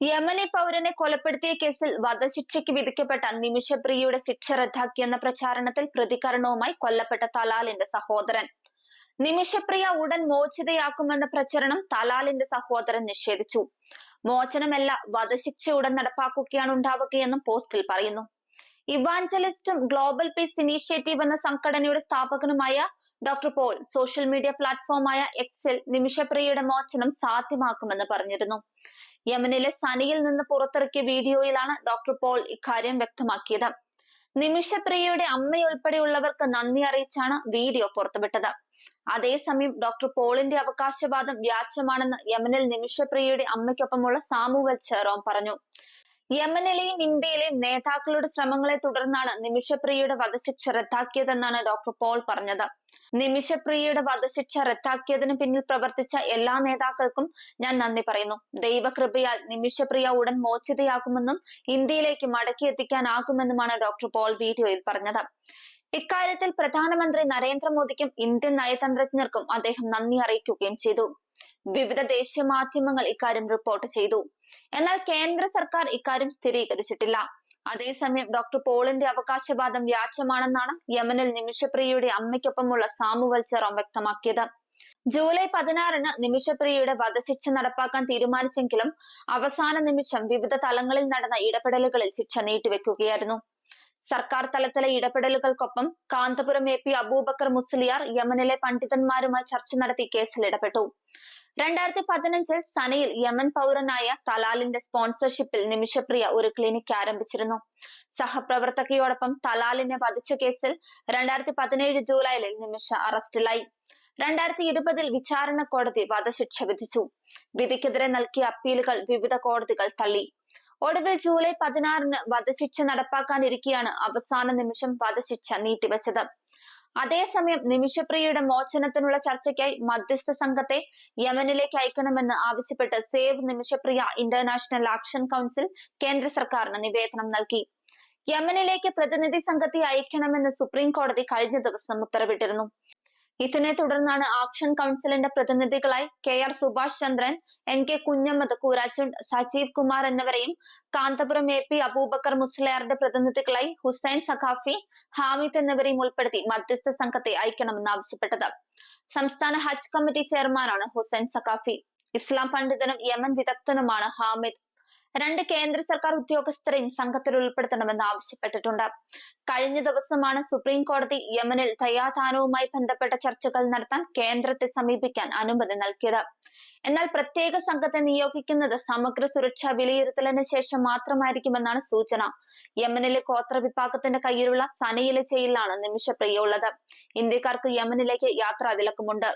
യമനി പൗരനെ കൊലപ്പെടുത്തിയ കേസിൽ വധശിക്ഷയ്ക്ക് വിധിക്കപ്പെട്ട നിമിഷപ്രിയയുടെ ശിക്ഷ റദ്ദാക്കിയെന്ന പ്രചാരണത്തിൽ പ്രതികരണവുമായി കൊല്ലപ്പെട്ട തലാലിന്റെ സഹോദരൻ. നിമിഷപ്രിയ ഉടൻ മോചിതയാക്കുമെന്ന പ്രചരണം തലാലിന്റെ സഹോദരൻ നിഷേധിച്ചു. മോചനമല്ല വധശിക്ഷ ഉടൻ നടപ്പാക്കുകയാണ് ഉണ്ടാവുകയെന്നും പോസ്റ്റിൽ പറയുന്നു. ഇവാഞ്ചലിസ്റ്റും ഗ്ലോബൽ പീസ് ഇനീഷ്യേറ്റീവ് എന്ന സംഘടനയുടെ സ്ഥാപകനുമായ ഡോക്ടർ പോൾ സോഷ്യൽ മീഡിയ പ്ലാറ്റ്ഫോമായ എക്സിൽ നിമിഷപ്രിയയുടെ മോചനം സാധ്യമാക്കുമെന്ന് പറഞ്ഞിരുന്നു. യമനിലെ സനിയിൽ നിന്ന് പുറത്തിറക്കിയ വീഡിയോയിലാണ് ഡോക്ടർ പോൾ ഇക്കാര്യം വ്യക്തമാക്കിയത്. നിമിഷപ്രിയയുടെ അമ്മയുൾപ്പെടെയുള്ളവർക്ക് നന്ദി അറിയിച്ചാണ് വീഡിയോ പുറത്തുവിട്ടത്. അതേസമയം ഡോക്ടർ പോളിന്റെ അവകാശവാദം വ്യാജമാണെന്ന് യമനിൽ നിമിഷപ്രിയയുടെ അമ്മയ്ക്കൊപ്പമുള്ള സാമുവൽ ചെറോം പറഞ്ഞു. യമനിലെയും ഇന്ത്യയിലെയും നേതാക്കളുടെ ശ്രമങ്ങളെ തുടർന്നാണ് നിമിഷപ്രിയയുടെ വധശിക്ഷ റദ്ദാക്കിയതെന്നാണ് ഡോക്ടർ പോൾ പറഞ്ഞത്. നിമിഷപ്രിയയുടെ വധശിക്ഷ റദ്ദാക്കിയതിനു പിന്നിൽ പ്രവർത്തിച്ച എല്ലാ നേതാക്കൾക്കും ഞാൻ നന്ദി പറയുന്നു. ദൈവകൃപയാൽ നിമിഷപ്രിയ ഉടൻ മോചിതയാകുമെന്നും ഇന്ത്യയിലേക്ക് മടക്കിയെത്തിക്കാനാകുമെന്നുമാണ് ഡോക്ടർ പോൾ വീഡിയോയിൽ പറഞ്ഞത്. ഇക്കാര്യത്തിൽ പ്രധാനമന്ത്രി നരേന്ദ്രമോദിക്കും ഇന്ത്യൻ നയതന്ത്രജ്ഞർക്കും അദ്ദേഹം നന്ദി അറിയിക്കുകയും ചെയ്തു. വിവിധ ദേശീയ മാധ്യമങ്ങൾ ഇക്കാര്യം റിപ്പോർട്ട് ചെയ്തു. എന്നാൽ കേന്ദ്ര സർക്കാർ ഇക്കാര്യം സ്ഥിരീകരിച്ചിട്ടില്ല. അതേസമയം ഡോക്ടർ പോളിന്റെ അവകാശവാദം വ്യാജമാണെന്നാണ് യമനിൽ നിമിഷപ്രിയയുടെ അമ്മയ്ക്കൊപ്പമുള്ള സാമുവൽ ചെറോം വ്യക്തമാക്കിയത്. ജൂലൈ പതിനാറിന് നിമിഷപ്രിയയുടെ വധശിക്ഷ നടപ്പാക്കാൻ തീരുമാനിച്ചെങ്കിലും അവസാന നിമിഷം വിവിധ തലങ്ങളിൽ നടന്ന ഇടപെടലുകളിൽ ശിക്ഷ നീട്ടിവെക്കുകയായിരുന്നു. സർക്കാർ തലത്തിലെ ഇടപെടലുകൾക്കൊപ്പം കാന്തപുരം എ പി അബൂബക്കർ മുസ്ലിയാർ യമനിലെ പണ്ഡിതന്മാരുമായി ചർച്ച നടത്തി കേസിൽ ഇടപെട്ടു. രണ്ടായിരത്തി പതിനഞ്ചിൽ സനയിൽ യമൻ പൗരനായ തലാലിന്റെ സ്പോൺസർഷിപ്പിൽ നിമിഷപ്രിയ ഒരു ക്ലിനിക് ആരംഭിച്ചിരുന്നു. സഹപ്രവർത്തകയോടൊപ്പം തലാലിനെ വധിച്ച കേസിൽ രണ്ടായിരത്തി പതിനേഴ് ജൂലൈയിൽ നിമിഷ അറസ്റ്റിലായി രണ്ടായിരത്തി ഇരുപതിൽ വിചാരണ കോടതി വധശിക്ഷ വിധിച്ചു. വിധിക്കെതിരെ നൽകിയ അപ്പീലുകൾ വിവിധ കോടതികൾ തള്ളി. ഒടുവിൽ ജൂലൈ പതിനാറിന് വധശിക്ഷ നടപ്പാക്കാനിരിക്കെയാണ് അവസാന നിമിഷം വധശിക്ഷ നീട്ടിവെച്ചത്. അതേസമയം നിമിഷപ്രിയയുടെ മോചനത്തിനുള്ള ചർച്ചയ്ക്കായി മധ്യസ്ഥ സംഘത്തെ യമനിലേക്ക് അയക്കണമെന്ന് ആവശ്യപ്പെട്ട് save Nimishapriya international action council കേന്ദ്ര സർക്കാരിന് നിവേദനം നൽകി. യമനിലേക്ക് പ്രതിനിധി സംഘത്തെ അയക്കണമെന്ന് സുപ്രീം കോടതി കഴിഞ്ഞ ദിവസം ഉത്തരവിട്ടിരുന്നു. ഇതിനെ തുടർന്നാണ് ആക്ഷൻ കൗൺസിലിന്റെ പ്രതിനിധികളായി K R Subhash Chandran N K Kunhammad Koorachundu Sajeev Kumar എന്നിവരെയും കാന്തപുരം എ പി അബൂബക്കർ മുസ്ലയാറിന്റെ പ്രതിനിധികളായി ഹുസൈൻ സഖാഫി ഹാമിദ് എന്നിവരെയും ഉൾപ്പെടുത്തി മധ്യസ്ഥ സംഘത്തെ അയക്കണമെന്ന് ആവശ്യപ്പെട്ടത്. സംസ്ഥാന ഹജ്ജ് കമ്മിറ്റി ചെയർമാനാണ് ഹുസൈൻ സഖാഫി. ഇസ്ലാം പണ്ഡിതനും യമൻ വിദഗ്ധനുമാണ് ഹാമിദ്. രണ്ട് കേന്ദ്ര സർക്കാർ ഉദ്യോഗസ്ഥരെയും സംഘത്തിൽ ഉൾപ്പെടുത്തണമെന്ന് ആവശ്യപ്പെട്ടിട്ടുണ്ട്. കഴിഞ്ഞ ദിവസമാണ് സുപ്രീം കോടതി യമനിൽ ദയാദാനവുമായി ബന്ധപ്പെട്ട ചർച്ചകൾ നടത്താൻ കേന്ദ്രത്തെ സമീപിക്കാൻ അനുമതി നൽകിയത്. എന്നാൽ പ്രത്യേക സംഘത്തെ നിയോഗിക്കുന്നത് സമഗ്ര സുരക്ഷാ വിലയിരുത്തലിന് ശേഷം മാത്രമായിരിക്കുമെന്നാണ് സൂചന. യമനിലെ ഗോത്ര വിഭാഗത്തിന്റെ കയ്യിലുള്ള സനയിലെ ജയിലിലാണ് നിമിഷപ്രിയ ഉള്ളത്. ഇന്ത്യക്കാർക്ക് യമനിലേക്ക് യാത്രാ വിലക്കുമുണ്ട്